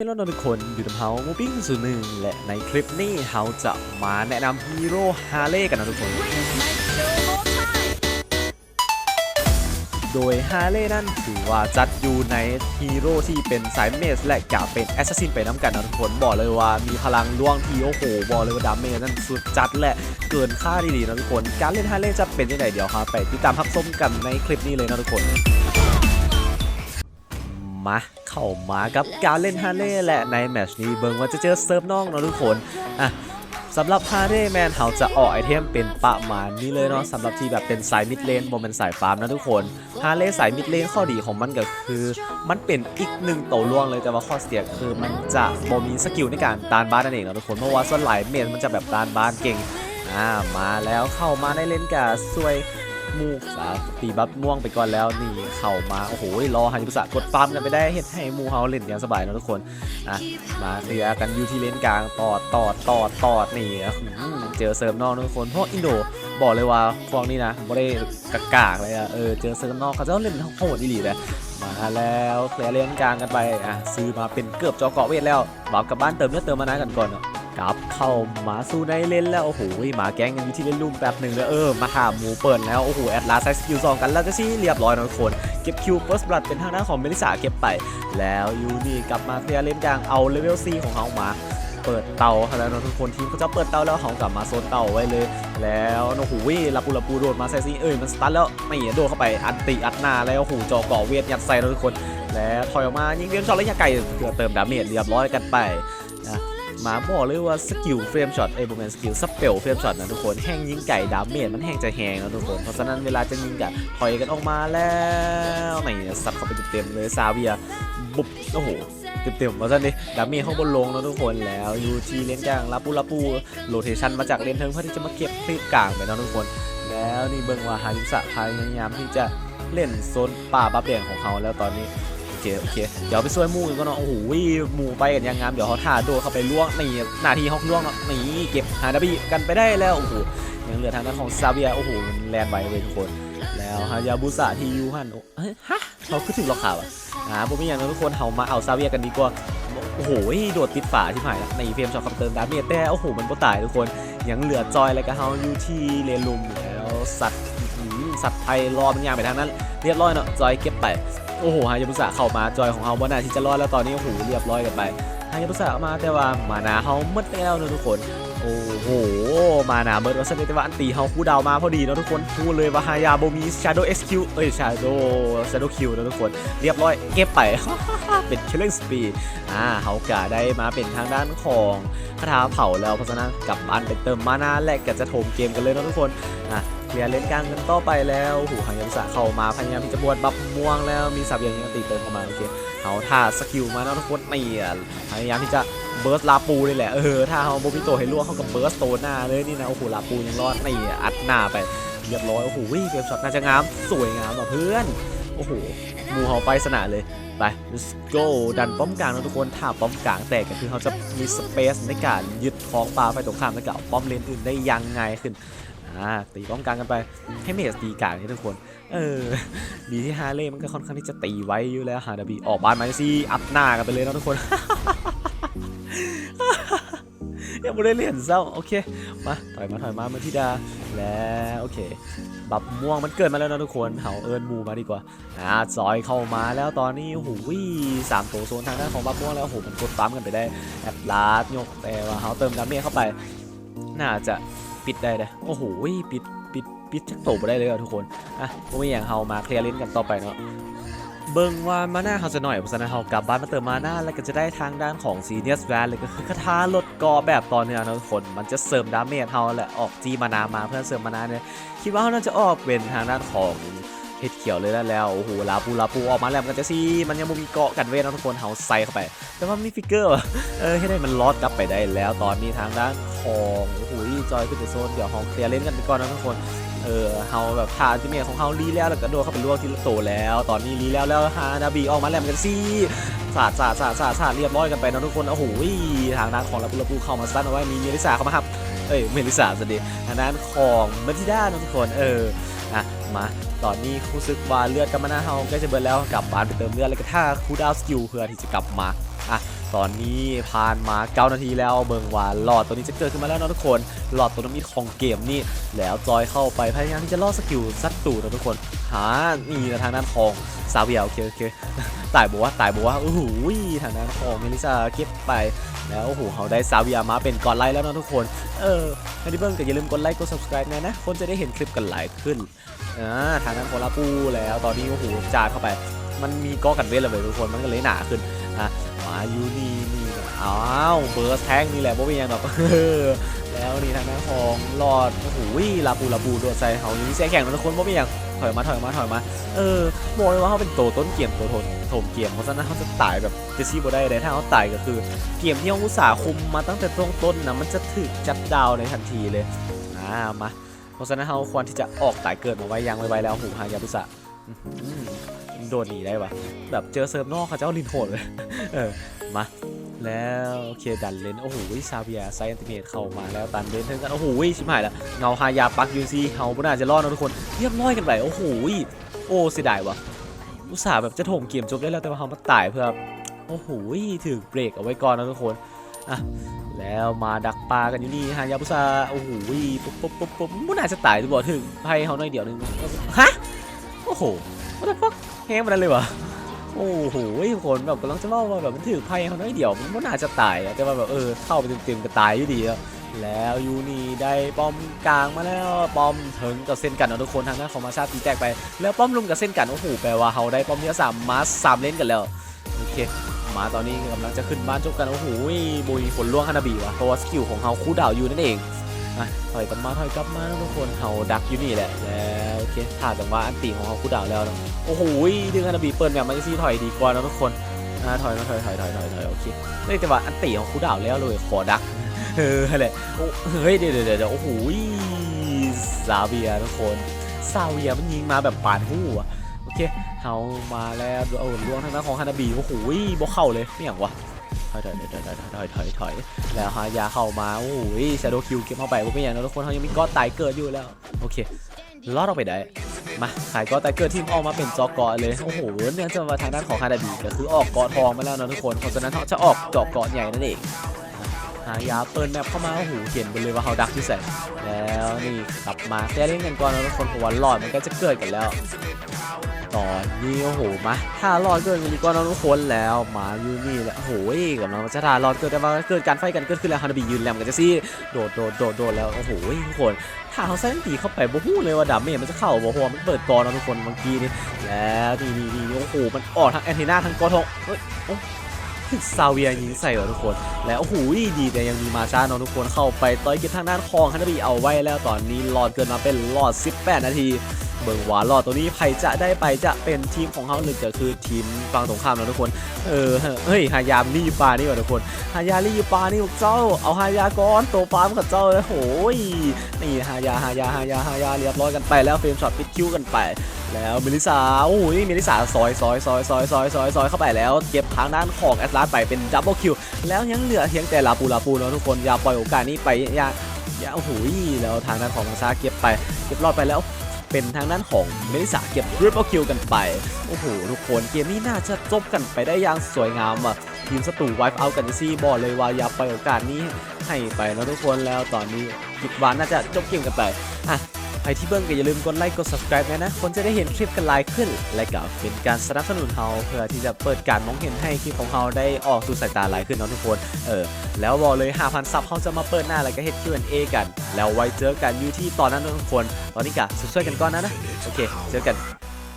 ให้เราทุกคนอยู่กับเฮามูปิ้งศูนย์หนึ่งและในคลิปนี้เฮาจะมาแนะนำฮีโร่ฮาเลย์กันนะทุกคน โดยฮาเลย์นั่นถือว่าจัดอยู่ในฮีโร่ที่เป็นสายเมสและกะเป็นแอสซัสซินไปน้ำกันนะทุกคนบอกเลยว่ามีพลังล่วงทีโอ้โหบอกเลยว่าดาเมจนั่นสุดจัดและเกินค่าดีๆนะทุกคน การเล่นฮาเลย์จะเป็นยังไงเดี๋ยวครับไปติดตามพักส้มกันในคลิปนี้เลยนะทุกคน มาเข้ามากับการเล่นฮาร์เลย์และในแมตชนี้เบิ่งว่าจะเจอเซิร์ฟน้องเนาะทุกคนอะสำหรับฮาร์เลย์แมนเขาจะออกไอเทมเป็นประมาณนี้เลยเนาะสำหรับที่แบบเป็นสายมิดเลนบนเป็นสายฟาร์มนะทุกคนฮาร์เลย์สายมิดเลนข้อดีของมันก็คือ มันเป็นอีกหนึ่งโตวล่วงเลยแต่ว่าข้อเสียคือมันจะบ่มีสกิลในการตานบ้านนั่นเองเนาะทุกคนเพราะว่าส่วนหลายเมนมันจะแบบตานบ้านเก่งอ่ามาแล้วเข้ามาได้เล่นกับซวย มูกสาตีบัฟม่วงไปก่อนแล้วนี่เข้ามาโอ้โหรอฮันยุสะกดปั๊มกันไปได้เฮ็ดให้มูเฮาเล่นอย่างสบายนะทุกคนอะมาเคลียร์กันอยู่ที่เลนกลางตอดตอดตอดตอดนี่อื้อหือเจอเสริมนอกทุกคนเพราะอินโดบอกเลยว่าพวกนี้นะไม่ได้กากากเลยอะเออเจอเสริมนอกเขาจะเล่นโหดอีหลีเลยมาแล้วเคลียร์เลนกลางกันไปอะซื้อมาเป็นเกือบจอเกาะเวทแล้วบอกกลับบ้านเติมเนื้อเติมมานะกันก่อนเนาะ กลับเข้ามาสู้ในเลนแล้วโอ้โหหมาแก๊งกันอยู่ที่เล่นลุ่มแป๊บหนึ่งแล้วเออมาหาหมูเปิดแล้วโอ้โหแอดลาสใช้สกิลสองกันแล้วจะซี่เรียบร้อยนะทุกคนเก็บคิวเฟิร์สบลัดเป็นทางด้านของเมลิสาเก็บไป แล้วยูนี่กลับมาเคลียร์เล่นกลางเอาเลเวลซีของเขามาเปิดเตาแล้วนะทุกคนทีมเขาจะเปิดเตาแล้วเขากลับมาโซนเตาไว้เลย แล้วโอ้โหลาปูลาปูโดดมาใส่ซีเอ้ยมันสตาร์ทแล้วไม่โดดเข้าไปอันติอัดหน้าแล้วโอ้โหจอก่อเวทยัดใส่แล้วทุกคน แล้วถอยออกมายิงเรียมช็อตระยะไกลเพื่อเติมดาเมจเรียบร้อยกันไปนะ มาบอกเลยว่าสกิลเฟรมช็อตเอ้ยบแมนสกิลสเปลเฟรมช็อตนะทุกคนแห้งยิงไก่ดาเมจมันแห้งจะแหงนะทุกคน เพราะฉะนั้นเวลาจะยิงกันถอยกันออกมาแล้วนี่สับเข้าไปเต็มเลยซาเวียบุบโอ้โหเต็มๆเพราะฉะนั้นดาเมจข้างบนลงนะทุกคนแล้วยูทีเลนกลางลาปูลาปูโรเทชันมาจากเลนเทิงเพื่อที่จะมาเก็บคลิปกลางไปนะทุกคน แล้วนี่เบิ่งว่าฮาริสะพยายามที่จะเล่นโซนป่าบับแดงของเขาแล้วตอนนี้ เคโอเคเดี๋ยวไปช่วยมู่กันก่อนเนาะโอ้โหหมู่ไปกันยังงามเดี๋ยวเขาท่าโดดเข้าไปล่วงนี่หน้าที่ฮอกล่วงเนาะนี่เก็บฮานาบิกันไปได้แล้วโอ้โหยังเหลือทางด้านของซาเบียโอ้โหมันแลนไวเลยทุกคนแล้วฮายาบุสะที่ยูฮันเฮ้ยฮะเขาคือถึงหรอกข่าวอะอ่าผมไม่อย่างนั้นทุกคนเขามาเอาซาเบียกันดีกว่าโอ้โหโดดติดฝาที่หายในเฟรมช็อตคำเติมดาเมจแต่โอ้โหมันก็ตายทุกคนยังเหลือจอยอะไรกับเฮาอยู่ที่เลนลุมแล้วสัตว์สัตว์ไทยรอมันยางไปทางนั้น เรียบร้อยเนาะจอยเก็บไป โอ้โหฮายาบุสะเข้ามาจอยของเฮาบ่น่าที่จะรอดแล้วตอนนี้โอ้โหเรียบร้อยกันไปฮายาบุสะมาแต่ว่ามานาเฮาหมดแล้วนะทุกคนโอ้โห มานาเบิร์ดวัสดุแต่ว่าอันตีเฮาคู่ดาวมาพอดีเนาะทุกคนพูดเลยว่าฮายาโบมี Shadow SQ เอ้ย Shadow Shadow Q นะทุกคน เรียบร้อยเก็บไป เป็น Killing Spree อ่าเฮากะได้มาเป็นทางด้านของคาถาเผาแล้วเพราะฉะนั้นกลับบ้านไปเติมมานาและก็จะโถมเกมกันเลยเนาะทุกคนอะ เคลียร์เลนกลางกันต่อไปแล้วหูหางยาบุสะเข้ามาพยายามที่จะบวชบัฟม่วงแล้วมีสับยังยังตีเติมเข้ามาโอเคเอาท่าสกิลมาเนาะทุกคนนี่อะพยายามที่จะเบิร์สลาปูเลยแหละเออถ้าเอาโบมิโตให้ล่วงเข้ากับเบิร์สโตหน้าเลยนี่นะโอ้โหลาปูยังรอดนี่อัดหน้าไปเรียบร้อยโอ้โหเกมช็อตน่าจะงามสวยงามอะเพื่อนโอ้โหมูเฮาไปสนาเลยไป let's go ดันป้อมกลางนะทุกคนถ้าป้อมกลางแตกก็คือเขาจะมีสเปซในการยึดท้องปลาไฟตรงข้ามแล้วก็เอาป้อมเลนอื่นได้ยังไงขึ้น อ่าตีป้อมกลางกันไปให้เมสตีกลางนี่ทุกคน เออ ดีที่ฮาเล่มันก็ค่อนข้างที่จะตีไว้อยู่แล้วฮาดาบีออกบ้านมาซี่อัพหน้ากันไปเลยนะทุกคนยังไม่ได้เล่นเศร้าโอเค มาถอยมาถอยมาเมื่อที่ดา แล้วโอเค บับม่วงมันเกิดมาแล้วนะทุกคนเห่าเอิญมูมาดีกว่าอ่าซอยเข้ามาแล้วตอนนี้โอ้โหสามตัวโซนทางด้านของบับม่วงแล้วโอ้โหมันกดปั๊มกันไปได้แอปลาดยกแต่ว่าเขาเติมดาเมจเข้าไป น่าจะ ปิดได้เลยโอ้โหปิดปิดปิดชักโตไปได้เลยอะทุกคนอะพวกมีอย่างเฮามาเคลียร์เล่นกันต่อไปเนาะเบิ่งว่ามาหน้าเขาจะหน่อยเพราะฉะนั้นเฮากลับบ้านมาเติมมาหน้าแล้วก็จะได้ทางด้านของซีเนียสแวนเลยก็คือคาถาลดกอแบบตอนเนี้ยนะทุกคน มันจะเสริมดาเมจเฮาแหละออกจีมานามาเพื่อเสริมมานาเนี่ยคิดว่าเขาน่าจะออกเป็นทางด้านของ เห็ดเขียวเลยแล้วแล้วโอ้โหลาปูลาปูออกมาแล้วมันจะซี่มันยังมีเกาะกันเวทนะทุกคนเฮาใส่เข้าไป แต่ว่ามีฟิกเกอร์ว่ะเออให้ได้มันลอดกลับไปได้แล้ว ตอนนี้ทางด้านของโอ้โหจอยขึ้นไปโซนเดี๋ยวเฮาเคลียร์เล่นกันไปก่อนนะทุกคนเออเฮาแบบทาจิเมียของเฮารีแล้วแล้วก็โดนเข้าไปลวกทีละโตแล้ว ตอนนี้รีแล้วแล้วฮานาบีออกมาแล้วมันกันซี่สาดสาดสาดสาดสาดเรียบร้อยกันไปนะทุกคนโอ้โหทางด้านของลาปูลาปูเข้ามาซัดเอาไว้มีเมลิสาเข้ามาครับเอ้ยเมลิสาสวัสดีทางด้านของมัทิด้านะทุกคนเออ อะมาตอนนี้รู้สึกว่าเลือดกำมะนาเฮาใกล้จะเบิร์แล้วกลับบ้านไปเติมเลือดแล้วก็ถ้าคูดาวสกิลเพื่อที่จะกลับมาอะ ตอนนี้ผ่านมา 9 นาทีแล้วเบิงว่าหลอดตัวนี้จะเกิดขึ้นมาแล้วนะทุกคนหลอดตัวน้ำมิดของเกมนี่แล้วจอยเข้าไปพยายามที่จะล่อสกิลซัดตูดนะทุกคนหานี่นะทางด้านของซาเวียโอเคโอเคตายบัวตายบัวโอ้โหทางด้านของเมลิซาเก็บไปแล้วโอ้โหเขาได้ซาเวียมาเป็นก่อนไลค์แล้วนะทุกคนเออใครที่เบิ่งก็อย่าลืมกดไลค์กด subscribe นะนะคนจะได้เห็นคลิปกันหลายขึ้นอ่าทางด้านของลาปูแล้วตอนนี้โอ้โหจาเข้าไป มันมีก้อกันเวทเลยทุกคนมันก็เลยหนาขึ้นอะ มายูนี่นี่อ้าวเบิร์สแทงนี่แหละบ่เป็นยังหรอกแล้วนี่ทางด้านของหลอดโอ้โหลาปูลาปูโดดใส่เขานี่แซ่แข่งนะทุกคนบ่เป็นยังถอยมาถอยมาถอยมา เออบอกเลยว่าเขาเป็นตัวต้นเกมตัวทนโถมเกมเพราะฉะนั้นเขาจะตายแบบจะซีบ่ได้เลยถ้าเขาตายก็คือ เกมที่เขาอุตส่าห์คุมมาตั้งแต่ต้นต้นนะมันจะถึกจัดดาวในทันทีเลยอ่ามาเพราะฉะนั้นเขาควรที่จะออกตายเกิดมาไว้ยังไว้แล้วหูหายาบุษะ โดดหนีได้ปะแบบเจอเซิร์ฟนอกเขาจะเอาลินโหดเลย เออ มา แล้วโอเคดันเลน โอ้โหซาเบียไซแอนติเมตเข้ามาแล้วตันเลนเท่ากัน โอ้โหชิบหายแล้ว เงาฮายาปักยูซีเฮาบ่น่าจะรอดนะทุกคนเรียบร้อยกันไป โอ้โห โอ้เสียดายวะอุตส่าห์แบบจะโถมเกมจบได้แล้วแต่ว่าเขามาตายเพื่อ โอ้โหถือเบรกเอาไว้ก่อนนะทุกคน อะแล้วมาดักปลากันอยู่นี่ฮายาบุซาโอ้โหปุ๊บปุ๊บปุ๊บปุ๊บมันน่าจะตายตัวบอกถึงไพ่เขาหน่อยเดียวนึงฮะโอ้โห what the fuck แห้งมันนั้นเลยวะโอ้โหคนแบบกำลังจะเล่าว่าแบบมันถือไพ่เขาหน่อยเดียวมันน่าจะตายอะแต่ว่าแบบเออเข้าไปเต็มๆก็ตายอยู่ดีอะแล้วยูนีได้ป้อมกลางมาแล้วป้อมถึงกับเส้นกันนะทุกคนทางด้าของมาชาตีแตกไป แล้วป้อมลุมกับเส้นกันโอ้โหแปลว่าเขาได้ป้อมที่สามมาสามเล่นกันแล้วโอเคมาตอนนี้กำลังจะขึ้นบ้านจบกันโอ้โหบุยฝนล่วงฮานาบิวะเพราะว่าสกิลของเฮาคู่ดาวยูนั่นเอง่ะถอยกลับมาถอยกลับมาทุกคนเฮาดักอยู่นี่แหละแล้วโอเคถ้าจังหวะอันตีของเฮาคู่ดาวแล้วนอะโอ้โหดึงฮานาบิเปิดแบบมาจะซีถอยดีกว่านะทุกคนอ่าถอยมาถอยถอยถอยถอยถอยโอเคเฮ้ยแต่ว่าอันตีของคู่ดาวแล้วเลยขอดักเอออะไรโอ้เฮ้ยเดี๋ยวเดี๋ยวเดี๋ยวโอ้โหซาเบียทุกคนซาเบียมันยิงมาแบบปาดหูอะโอเคเฮามาแล้วโอ้ล่วงทางด้านของฮานาบีโอ้โหบ่เข้าเลยไม่อย่างวะ อยถอยถอยถอยถอยถอยถอยแล้วฮายาเข้ามาโอ้โหชาโดคิวเก็บเข้าไปว่าไม่อย่างนั้นทุกคนเขายังมีก้อนตายเกิดอยู่แล้วโอเคลอดออกไปได้มาขายก้อนตายเกิดทีมออกมาเป็นจอกอเลย โอ้โหเนื่องจากว่าทางด้านของฮานาบีก็คือออกเกาะทองมาแล้วนะทุกคนเพราะฉะนั้นเขาจะออกจาะเกาะใหญ่นั่นเองหายาเปิดแมปเข้ามาโอ้โหเห็นไปเลยว่าเขาดักที่ใส่แล้วนี่กลับมาแค่เล่นกันก่อนนะทุกคนเพราะว่าหลอดมันก็จะเกิดกันแล้ว ตอนนี้โอ้โหมาถ้ารอดเกิดกันดีกว่าน้องทุกคนแล้วมาอยู่นี่แหละโอ้โหกำลังจะทารอดเกิดแต่ว่าเกิดการไฟกันเกิดขึ้นแล้วฮานาบิยืนแลมกันจะซี่โดดโดดโดดโดดแล้วโอ้โหทุกคนถ้าเขาใส่ตีเข้าไปบ่ฮู้เลยว่าดาเมจมันจะเข้าบ่เพราะว่ามันเปิดกรนะทุกคนเมื่อกี้นี่แล้วนี่นี่นี่โอ้โหมันออกทั้งแอนเทนาทั้งกอทองเฮ้ยโอ้ซาเวียยิงใส่เหรอทุกคน แล้วโอ้โหดีแต่ยังมีมาช้าเนาะทุกคนเข้าไปต่อยก็บทางด้านคองฮานาบิเอาไว้แล้วตอนนี้รอดเกินมาเป็นรอด 18 นาที เบิงหวานรอดตัวนี้ใครจะได้ไปจะเป็นทีมของเขาหรือก็คือทีมฝั่งตรงข้ามนะทุกคน เออ เฮ้ย ฮายามรีปานี่ว่ะทุกคน ฮายารีปานี่พวกเจ้า เอาฮายาก้อนตัวปามกับเจ้าเลยโอ้ยนี่ฮายา ฮายา ฮายา ฮายา เรียบร้อยกันไปแล้วเฟรมช็อตปิดคิวกันไป แล้วเมลิสา โอ้ยเมลิสาซอยซอยซอยซอยซอยซอยซอยเข้าไปแล้ว เก็บทางด้านของแอตลาสไปเป็นดับเบิลคิว แล้วยังเหลือเพียงแต่ลาปูลาปูเนาะทุกคน อย่าปล่อยโอกาสนี้ไปอย่าอย่าโอ้โหแล้วทางด้านของมังซาเก็บไป เก็บรอดไปแล้ว เป็นทางด้านของเมลิสาเก็บริปเปิลคิวกันไป โอ้โห ทุกคนเกมนี้น่าจะจบกันไปได้อย่างสวยงามอะทีมศัตรูไวฟ์เอากันซี่บอกเลยว่าอย่าปโอกาสนี้ให้ไปนะทุกคนแล้วตอนนี้คิดว่าน่าจะจบเกมกันไปอะ รที่เบิ้งก็อย่าลืมกดไลค์กด subscribe นะนะคนจะได้เห็นคลิปกันหลายขึ้น และก็เป็นการสนับสนุนเราเพื่อที่จะเปิดการมองเห็นให้คลิปของเราได้ออกสู่สายตาหลายขึ้นเนาะทุกคนเออแล้วบอกเลย 5,000 ซับเขาจะมาเปิดหน้าแล้วก็เฮ็ด Q&A กัน แล้วไว้เจอกันอยู่ที่ตอนนั้นทุกคน ตอนนี้ก็ช่วยกันก่อนนะนะโอเคเจอกัน